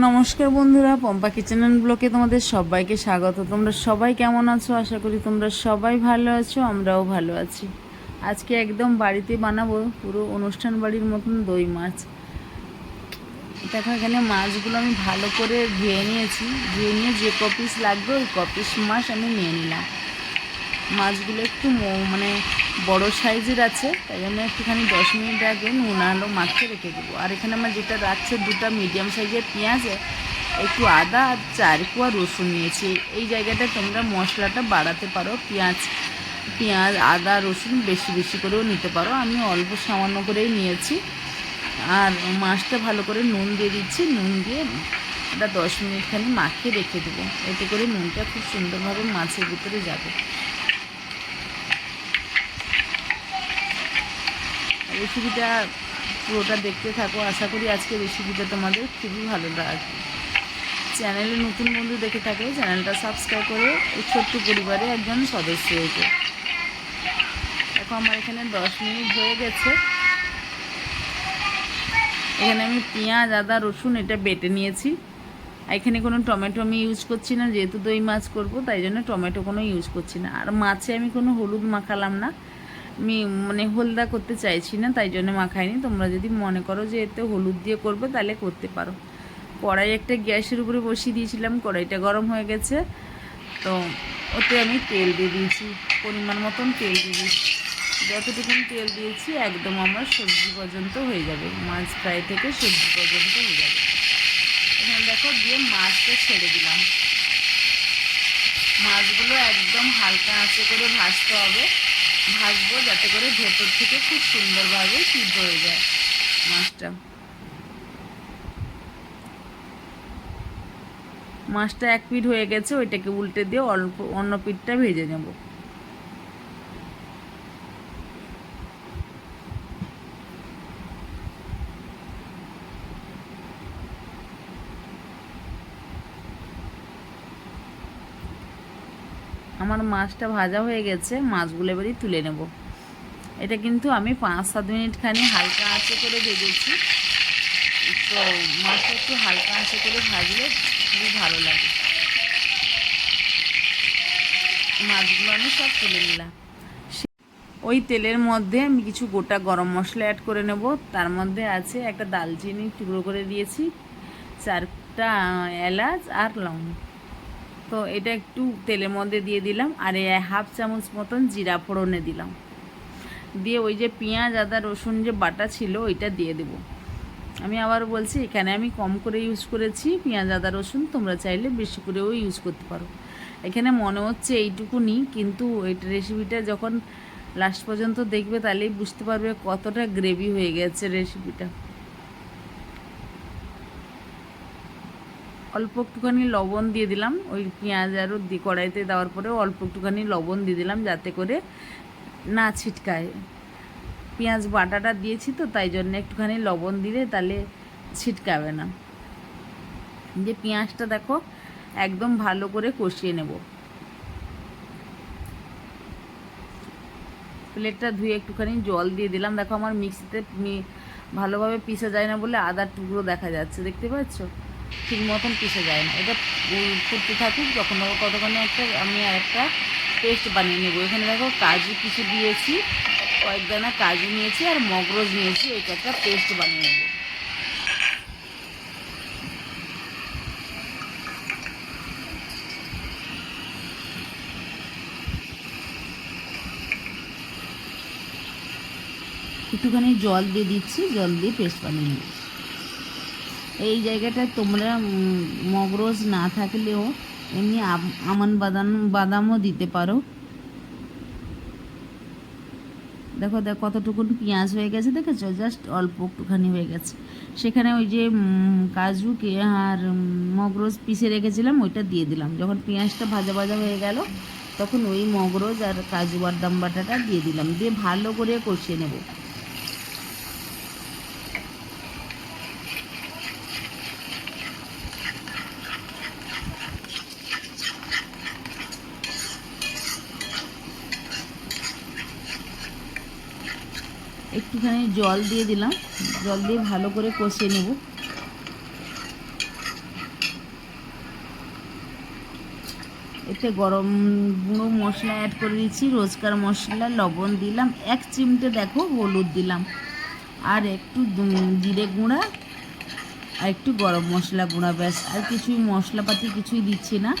নমস্কার বন্ধুরা, Pampa kitchen and ব্লকে তোমাদের সবাইকে স্বাগত। তোমরা সবাই কেমন আছো? আশা করি তোমরা সবাই ভালো আছো, আমরাও ভালো আছি। আজকে একদম বাড়িতে বানাবো পুরো অনুষ্ঠান বাড়ির মতন দই মাছ। দেখো, এখানে মাছগুলো আমি ভালো করে ধুয়ে নিয়েছি। ধুয়ে নিয়ে যে কপিস লাগবে, ওই কপিস মাছ আমি নিয়ে নিলাম। মাছগুলো একটু মানে বড় সাইজের আছে, তাই জন্য একটুখানি দশ মিনিট আগে নুন আলো মাখিয়ে রেখে দেবো। আর এখানে আমার যেটা রাখছে দুটো মিডিয়াম সাইজের পেঁয়াজ, একটু আদা আর চার কুয়া রসুন নিয়েছি। এই জায়গাটা তোমরা মশলাটা বাড়াতে পারো, পেঁয়াজ পেঁয়াজ, আদা, রসুন বেশি বেশি করেও নিতে পারো। আমি অল্প সামান্য করেই নিয়েছি। আর মাছটা ভালো করে নুন দিয়ে দিচ্ছি। নুন দিয়ে ওটা দশ মিনিটখানি মাখিয়ে রেখে দেবো। এতে করে নুনটা খুব সুন্দরভাবে মাছের ভিতরে যাবে। রেসিপিটা পুরোটা দেখতে থাকো। আশা করি আজকে রেসিপিটা তোমাদের খুবই ভালো লাগবে। চ্যানেলে নতুন বন্ধু দেখে থাকলে চ্যানেলটা সাবস্ক্রাইব করে এই ছোট্ট পরিবারে একজন সদস্য হয়েছে দেখো, আমার এখানে দশ মিনিট হয়ে গেছে। এখানে আমি পেঁয়াজ, আদা, রসুন এটা বেটে নিয়েছি। এখানে কোনো টমেটো আমি ইউজ করছি না, যেহেতু দই মাছ করব, তাই জন্য টমেটো কোনো ইউজ করছি না। আর মাছে আমি কোনো হলুদ মাখালাম না। মানে হলদা করতে চাইছি না, তাই জন্য মাখাইনি। তোমরা যদি মনে করো যে এতে হলুদ দিয়ে করবে, তাহলে করতে পারো। কড়াই একটা গ্যাসের উপরে বসিয়ে দিয়েছিলাম, কড়াইটা গরম হয়ে গেছে। তো ওতে আমি তেল দিয়ে দিয়েছি, পরিমাণ মতন তেল দিয়ে দিয়েছি। যতটুকুন তেল দিয়েছি, একদম আমার সবজি পর্যন্ত হয়ে যাবে। মাছ ফ্রাই থেকে সবজি পর্যন্ত হয়ে যাবে। এখানে দেখো, দিয়ে মাছটা ছেড়ে দিলাম। মাছগুলো একদম হালকা আঁচে করে ভাজতে হবে। ভাজবো যাতে করে ভেতর থেকে খুব সুন্দরভাবে সিদ্ধ হয়ে যায় মাছটা। মাছটা এক পিঠ হয়ে গেছে, ওইটাকে উল্টে দিয়ে অল্প অন্য পিঠটা ভেজে নেব। আমার মাছটা ভাজা হয়ে গেছে, মাছগুলো এবারই তুলে নেব। এটা কিন্তু আমি পাঁচ সাত মিনিট খানি হালকা আঁচে করে ভেজেছি। তো মাছটা একটু হালকা আঁচে করে ভাজলে খুবই ভালো লাগে। মাছগুলো আমি সব তুলে নিলাম। ওই তেলের মধ্যে আমি কিছু গোটা গরম মশলা অ্যাড করে নেব। তার মধ্যে আছে একটা দালচিনি টুকরো করে দিয়েছি, চারটা এলাচ আর লং তো এটা একটু তেলের মধ্যে দিয়ে দিলাম আর এই হাফ চামচ মতন জিরা ফোড়নে দিলাম। দিয়ে ওই যে পেঁয়াজ, আদা, রসুন যে বাটা ছিল ওইটা দিয়ে দেবো। আমি আবার বলছি, এখানে আমি কম করে ইউজ করেছি, পেঁয়াজ, আদা, রসুন তোমরা চাইলে বেশি করেও ইউজ করতে পারো। এখানে মনে হচ্ছে এইটুকুনি, কিন্তু এই রেসিপিটা যখন লাস্ট পর্যন্ত দেখবে তাহলেই বুঝতে পারবে কতটা গ্রেভি হয়ে গেছে রেসিপিটা অল্প একটুখানি লবণ দিয়ে দিলাম। ওই পেঁয়াজ আরও দি কড়াইতে দেওয়ার পরে অল্প একটুখানি লবণ দিয়ে দিলাম যাতে করে না ছিটকায়। পেঁয়াজ বাটাটা দিয়েছি তো, তাই জন্য একটুখানি লবণ দিলে তাহলে ছিটকাবে না। যে পেঁয়াজটা দেখো, একদম ভালো করে কষিয়ে নেব। প্লেটটা ধুয়ে একটুখানি জল দিয়ে দিলাম। দেখো আমার মিক্সিতে ভালোভাবে পিষে যায় না বলে আদার টুকরো দেখা যাচ্ছে, দেখতে পাচ্ছ? ঠিক মতন পিষে যায় না। এটা ফুটতে থাকুক, যখন কতক্ষণে একটা আমি একটা পেস্ট বানিয়ে নেব। এখানে দেখো কাজু কিছু দিয়েছি কয়েক দানা কাজু নিয়েছি আর মগরজ নিয়েছি ওইটা একটা পেস্ট বানিয়ে নেব। একটুখানি জল দিয়ে দিচ্ছি, জল দিয়ে পেস্ট বানিয়ে নেব এই জায়গাটায় তোমরা মগরজ না থাকলেও এমনি আম- আমান বাদাম বাদামও দিতে পারো। দেখো দেখ কতটুকুন পেঁয়াজ হয়ে গেছে দেখেছ? জাস্ট অল্প একটুখানি হয়ে গেছে। সেখানে ওই যে উম, কাজু কে আর মগরজ পিষে রেখেছিলাম ওইটা দিয়ে দিলাম। যখন পেঁয়াজটা ভাজা ভাজা হয়ে গেল তখন ওই মগরজ আর কাজু বাদাম বাটাটা দিয়ে দিলাম। দিয়ে ভালো করে কষিয়ে নেব। একটুখানি জল দিয়ে দিলাম। জল দিয়ে ভালো করে কষিয়ে নেব। এতে গরম গুঁড়ো মশলা অ্যাড করে দিচ্ছি রোজকার মশলা, লবণ দিলাম, এক চিমটে দেখো হলুদ দিলাম। আর একটু জিরে গুঁড়া, আর একটু গরম মশলা গুঁড়া ব্যাস। আর কিছুই মশলাপাতি কিছুই দিচ্ছি না।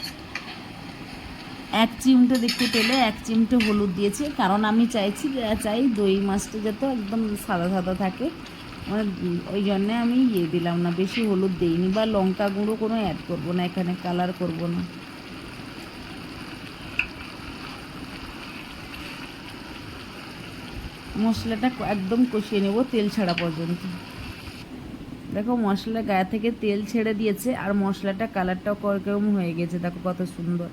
এক চিমটে দেখতে পেলে এক চিমটে হলুদ দিয়েছি। কারণ আমি চাইছি চাই দই মাছটা যাতে একদম সাদা সাদা থাকে। মানে ওই জন্যে আমি ইয়ে দিলাম না, বেশি হলুদ দিইনি বা লঙ্কা গুঁড়ো কোনো অ্যাড করব না, এখানে কালার করব না। মশলাটা একদম কষিয়ে নেব তেল ছাড়া পর্যন্ত। দেখো মশলা গায়ে থেকে তেল ছেড়ে দিয়েছে, আর মশলাটা কালারটাও কেরকম হয়ে গেছে, দেখো কত সুন্দর।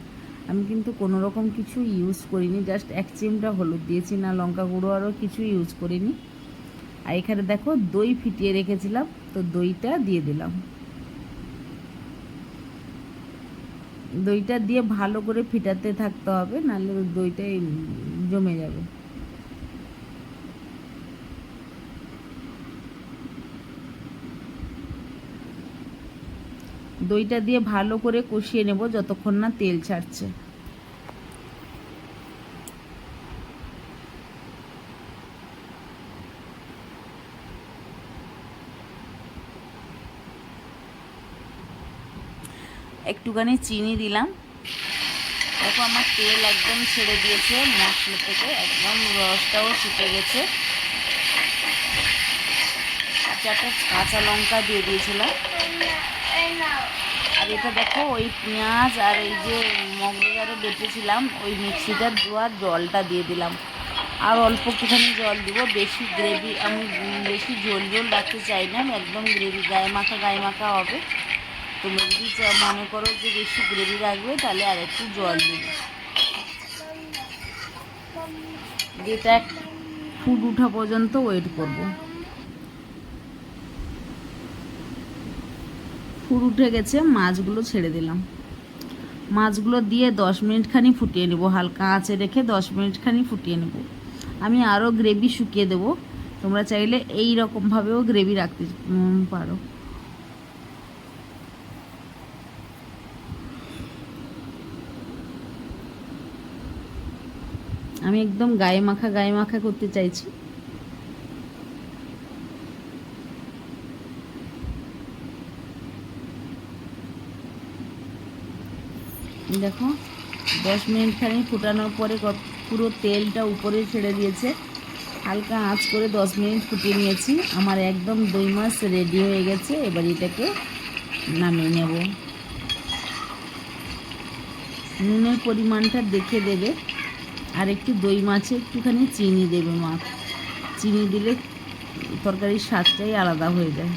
আমি কিন্তু কোনো রকম কিছু ইউজ করিনি জাস্ট এক চিমটা হলুদ দিয়েছি, না লঙ্কা গুঁড়ো আরও কিছু ইউজ করিনি। আর এখানে দেখো দই ফিটিয়ে রেখেছিলাম, তো দইটা দিয়ে দিলাম। দইটা দিয়ে ভালো করে ফিটাতে থাকতে হবে, নাহলে দইটাই জমে যাবে। দইটা দিয়ে ভালো করে কষিয়ে নেব যতক্ষণ না তেল ছাড়ছে। একটুখানি চিনি দিলাম। দেখো আমার তেল একদম ছেড়ে দিয়েছে মশলা থেকে, একদম রসটাও শুকে গেছে। চারটা কাঁচা লঙ্কা দিয়ে দিয়েছিলাম। আর এটা দেখো, ওই পেঁয়াজ আর এই যে মগজারে বেটেছিলাম, ওই মিক্সিটার দেওয়ার জলটা দিয়ে দিলাম। আর অল্প একটুখানি জল দিব, বেশি গ্রেভি, আমি বেশি ঝোল ঝোল রাখতে চাই না একদম গ্রেভি, গায়ে মাখা গায়ে মাখা হবে। তোমরা যদি মনে করো যে বেশি গ্রেভি রাখবে, তাহলে আর একটু জল দিবে। যেটা ফুড উঠা পর্যন্ত ওয়েট করব। ফুল উঠে গেছে, মাছগুলো ছেড়ে দিলাম। মাছগুলো দিয়ে দশ মিনিট খানি ফুটিয়ে নেব, হালকা আঁচে রেখে দশ মিনিট খানি ফুটিয়ে নেব। আমি আরও গ্রেভি শুকিয়ে দেব, তোমরা চাইলে এই রকমভাবেও গ্রেভি রাখতে পারো। আমি একদম গায়ে মাখা গায়ে মাখা করতে চাইছি। দেখো, দশ মিনিট খানি ফুটানোর পরে পুরো তেলটা উপরে ছেড়ে দিয়েছে। হালকা আঁচ করে দশ মিনিট ফুটিয়ে নিয়েছি। আমার একদম দই মাছ রেডি হয়ে গেছে। এবার এটাকে নামিয়ে নেব। নুনের পরিমাণটা দেখে দেবে। আর একটু দই মাছে একটুখানি চিনি দেবে মাছ চিনি দিলে তরকারির স্বাদটাই আলাদা হয়ে যায়।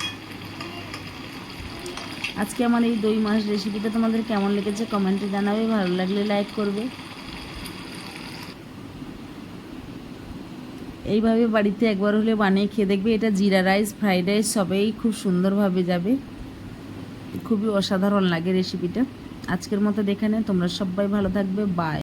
আজকে আমার এই দই মাছ রেসিপিটা তোমাদের কেমন লেগেছে কমেন্টে জানাবে, ভালো লাগলে লাইক করবে। এইভাবে বাড়িতে একবার হলে বানিয়ে খেয়ে দেখবে এটা জিরা রাইস ফ্রাইড রাইস সবেই খুব সুন্দরভাবে যাবে। খুবই অসাধারণ লাগে রেসিপিটা আজকের মতো দেখে নে তোমরা সবাই ভালো থাকবে বাই